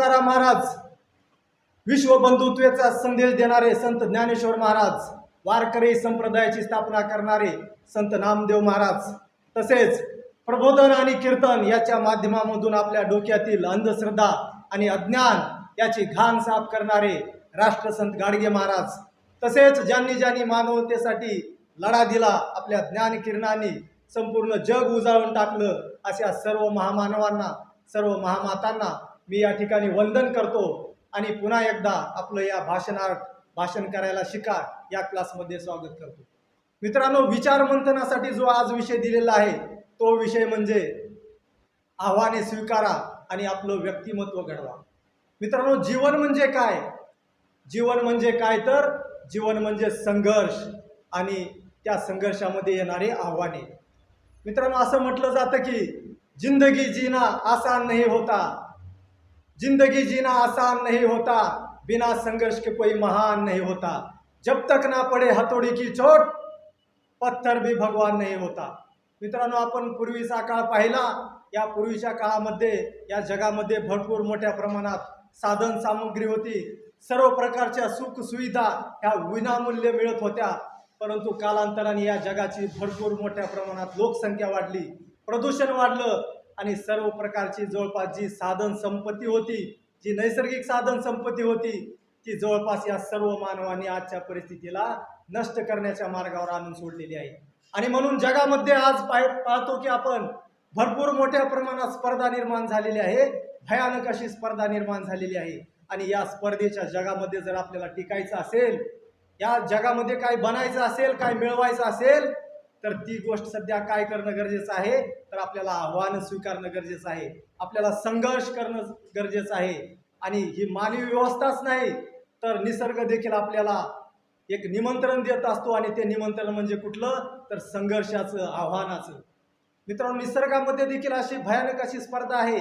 तुकाराम महाराज विश्वबंधुत्वेचा संदेश देणारे संत ज्ञानेश्वर महाराज वारकरी संप्रदायाची स्थापना करणारे संत नामदेव महाराज तसेच प्रबोधन आणि कीर्तन याच्या माध्यमामधून आपल्या डोक्यातील अंधश्रद्धा आणि अज्ञान याची घाण साफ करणारे राष्ट्रसंत गाडगे महाराज तसेच ज्यांनी ज्यांनी मानवतेसाठी लढा दिला आपल्या ज्ञानकिरणांनी संपूर्ण जग उजाळून टाकलं अशा सर्व महामानवांना सर्व महामातांना मी या ठिकाणी वंदन करतो आणि पुन्हा एकदा आपलं या भाषणार्थ भाषण करायला शिका या क्लासमध्ये स्वागत करतो. मित्रांनो विचार मंथनासाठी जो आज विषय दिलेला आहे तो विषय म्हणजे आव्हाने स्वीकारा आणि आपलं व्यक्तिमत्व घडवा. मित्रांनो जीवन म्हणजे काय? जीवन म्हणजे काय तर? जीवन म्हणजे संघर्ष आणि त्या संघर्षामध्ये येणारे आव्हाने. मित्रांनो असं म्हटलं जातं की जिंदगी जीना आसान नाही होता. जिंदगी जीना आसान नहीं होता बिना संघर्ष के कोई महान नहीं होता। जब तक ना पडे हथोडी की चोट पत्थर भी भगवान नाही होता। मित्रांनो आपण पूर्वीचा काळ पाहिला या पूर्वीच्या काळामध्ये या जगामध्ये भरपूर मोठ्या प्रमाणात साधन सामग्री होती. सर्व प्रकारच्या सुख सुविधा ह्या विनामूल्य मिळत होत्या. परंतु कालांतराने या जगाची भरपूर मोठ्या प्रमाणात लोकसंख्या वाढली. प्रदूषण वाढलं. आणि सर्व प्रकारची जवळपास जी साधन संपत्ती होती जी नैसर्गिक साधन संपत्ती होती ती जवळपास या सर्व मानवांनी आजच्या परिस्थितीला नष्ट करण्याच्या मार्गावर आणून सोडलेली आहे. आणि म्हणून जगामध्ये आज पाह पाहतो की आपण भरपूर मोठ्या प्रमाणात स्पर्धा निर्माण झालेली आहे. भयानक अशी स्पर्धा निर्माण झालेली आहे. आणि या स्पर्धेच्या जगामध्ये जर आपल्याला टिकायचं असेल या जगामध्ये काय बनायचं असेल काय मिळवायचं असेल तर ती गोष्ट सध्या काय करणं गरजेचं आहे? तर आपल्याला आव्हानं स्वीकारणं गरजेचं आहे. आपल्याला संघर्ष करणं गरजेचं आहे. आणि ही मानवी व्यवस्थाच नाही तर निसर्ग देखील आपल्याला एक निमंत्रण देत असतो आणि ते निमंत्रण म्हणजे कुठलं? तर संघर्षाचं आव्हानाचं. मित्रांनो निसर्गामध्ये देखील अशी भयानक अशी स्पर्धा आहे.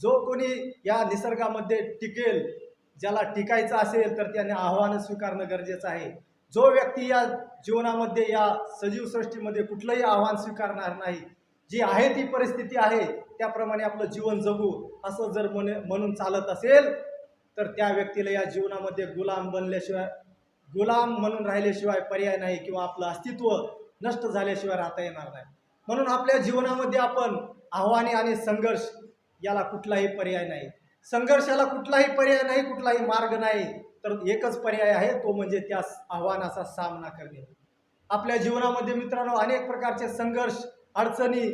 जो कोणी या निसर्गामध्ये टिकेल ज्याला टिकायचं असेल तर त्याने आव्हानं स्वीकारणं गरजेचं आहे. जो व्यक्ती या जीवनामध्ये या सजीव सृष्टीमध्ये कुठलंही आव्हान स्वीकारणार नाही जी आहे ती परिस्थिती आहे त्याप्रमाणे आपलं जीवन जगू असं जर मन म्हणून चालत असेल तर त्या व्यक्तीला या जीवनामध्ये गुलाम बनल्याशिवाय गुलाम म्हणून राहिल्याशिवाय पर्याय नाही किंवा आपलं अस्तित्व नष्ट झाल्याशिवाय राहता येणार नाही. म्हणून आपल्या जीवनामध्ये आपण आव्हाने आणि संघर्ष याला कुठलाही पर्याय नाही. संघर्षाला कुठलाही पर्याय नाही कुठलाही मार्ग नाही. तर एकच पर्याय आहे तो म्हणजे त्या आव्हानाचा सामना करणे. आपल्या जीवनामध्ये मित्रांनो अनेक प्रकारचे संघर्ष अडचणी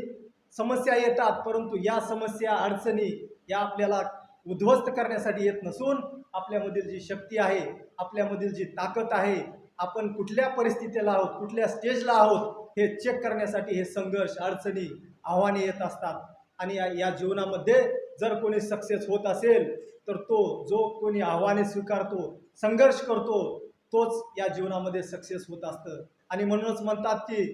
समस्या येतात परंतु या समस्या अडचणी या आपल्याला उद्ध्वस्त करण्यासाठी येत नसून आपल्यामधील जी शक्ती आहे आपल्यामधील जी ताकद आहे आपण कुठल्या परिस्थितीला आहोत कुठल्या स्टेजला आहोत हे चेक करण्यासाठी हे संघर्ष अडचणी आव्हाने येत असतात. आणि या या जीवनामध्ये जर कोणी सक्सेस होत असेल तर तो जो कोणी आव्हाने स्वीकारतो संघर्ष करतो तोच या जीवनामध्ये सक्सेस होत असतं. आणि म्हणूनच म्हणतात की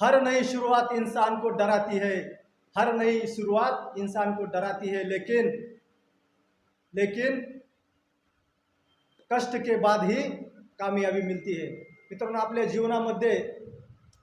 हर नई शुरुआत इंसान को डराती है. हर नई शुरुआत इंसान को डराती है लेकिन लेकिन कष्ट के बाद ही कामयाबी मिळती है. मित्रांनो आपल्या जीवनामध्ये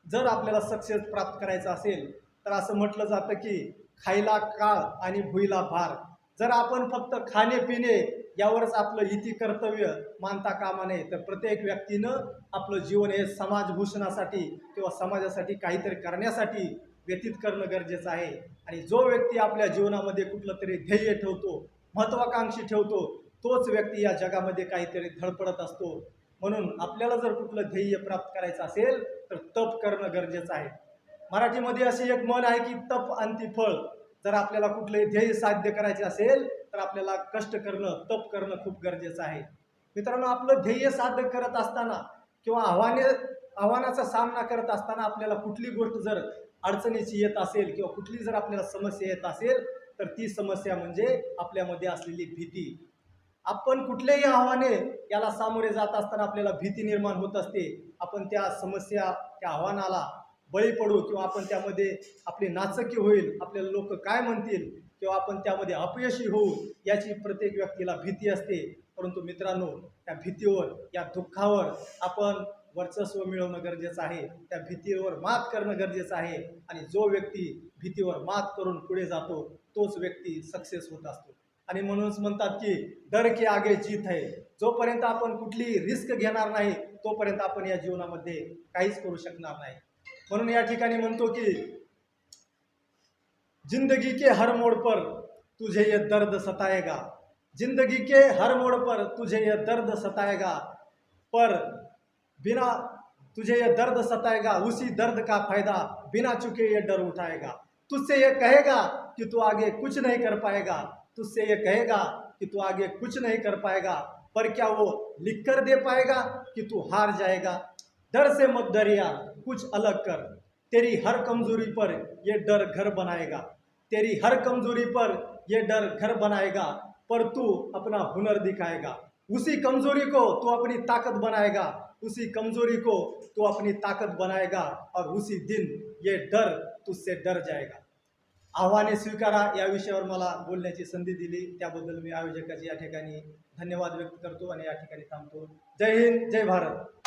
जर आपल्याला सक्सेस प्राप्त करायचा असेल तर असं म्हटलं जातं की खायला काळ आणि भुईला भार. जर आपण फक्त खाणे पिणे यावरच आपलं इति कर्तव्य मानता कामा नये तर प्रत्येक व्यक्तीनं आपलं जीवन हे समाजभूषणासाठी किंवा समाजासाठी काहीतरी करण्यासाठी व्यतीत करणं गरजेचं आहे. आणि जो व्यक्ती आपल्या जीवनामध्ये कुठलं तरी ध्येय ठेवतो महत्त्वाकांक्षी ठेवतो तोच व्यक्ती या जगामध्ये काहीतरी धडपडत असतो. म्हणून आपल्याला जर कुठलं ध्येय प्राप्त करायचं असेल तर तप करणं गरजेचं आहे. मराठीमध्ये अशी एक म्हण आहे की तप आणि फळ. जर आपल्याला कुठले ध्येय साध्य करायचे असेल तर आपल्याला कष्ट करणं तप करणं खूप गरजेचं आहे. मित्रांनो आपलं ध्येय साध्य करत असताना किंवा आव्हाने आव्हानाचा सामना करत असताना आपल्याला कुठली गोष्ट जर अडचणीची येत असेल किंवा कुठली जर आपल्याला समस्या येत असेल तर ती समस्या म्हणजे आपल्यामध्ये असलेली भीती. आपण कुठलेही आव्हाने याला सामोरे जात असताना आपल्याला भीती निर्माण होत असते. आपण त्या समस्या त्या आव्हानाला बळी पडू किंवा आपण त्यामध्ये आपली नाचकी होईल आपल्याला लोक काय म्हणतील किंवा आपण त्यामध्ये अपयशी होऊ याची प्रत्येक व्यक्तीला भीती असते. परंतु मित्रांनो त्या भीतीवर या दुःखावर आपण वर्चस्व मिळवणं गरजेचं आहे. त्या भीतीवर मात करणं गरजेचं आहे. आणि जो व्यक्ती भीतीवर मात करून पुढे जातो तोच व्यक्ती सक्सेस होत असतो. आणि म्हणूनच म्हणतात की डर के आगे जीत आहे जोपर्यंत आपण कुठली रिस्क घेणार नाही तोपर्यंत आपण या जीवनामध्ये काहीच करू शकणार नाही. म्हणून या ठिकाणी म्हणतो की, ज़िंदगी के हर मोड़ पर तुझे ये दर्द सताएगा. ज़िंदगी के हर मोड़ पर तुझे ये दर्द सताएगा, पर बिना तुझे ये दर्द सताएगा, उसी दर्द का फ़ायदा बिना चुके ये डर उठाएगा. तुझसे ये कहेगा कि तू आगे कुछ नहीं कर पाएगा. तुझसे ये कहेगा कि तू आगे कुछ नहीं कर पाएगा, पर क्या वो लिख कर दे पाएगा कि तू हार जाएगा? डर से मत डरिया, कुछ अलग कर। तेरी हर कमज़ोरी पर ये डर घर बनाएगा। तेरी हर कमज़ोरी पर ये डर घर बनाएगा, पर तू अपना हुनर दिखाएगा। उसी कमज़ोरी को तू अपनी ताकत बनाएगा, उसी कमज़ोरी को तू अपनी ताकत बनाएगा, और उसी दिन ये डर तुझसे डर जाएगा। आव्हाने स्वीकारा या विषयावर मला बोलण्याची संधी दिली. त्याबद्दल मी आयोजकाचे या ठिकाणी धन्यवाद व्यक्त करतो आणि या ठिकाणी थांबतो. जय हिंद, जय भारत.